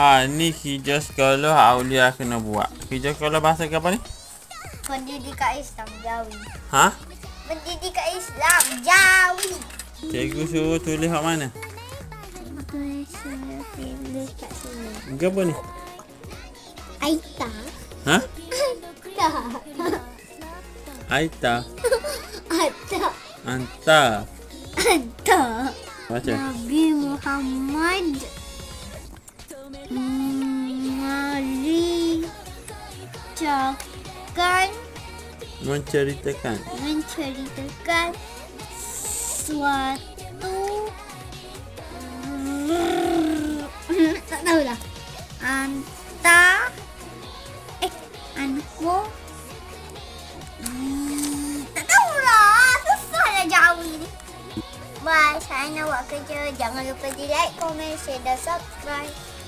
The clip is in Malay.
Ah, ni kerja sekolah Aulia kena buat. Kerja sekolah bahasa ke apa ni? Pendidikan Islam Jawi. Ha? Pendidikan Islam Jawi. Cikgu suruh tulis kat mana? Pilih kat sini. Ke apa ni? Aita. Ha? Tak. Aita. Ada. Anta. Ada. Baca. Nabi Muhammad mari cakap Menceritakan. menceritakan suatu tak tahu lah anta. Eh anko Hmm, tak tahu lah susah lah jauh ni Bye, saya nak buat kerja. Jangan lupa di like, komen, share dan subscribe.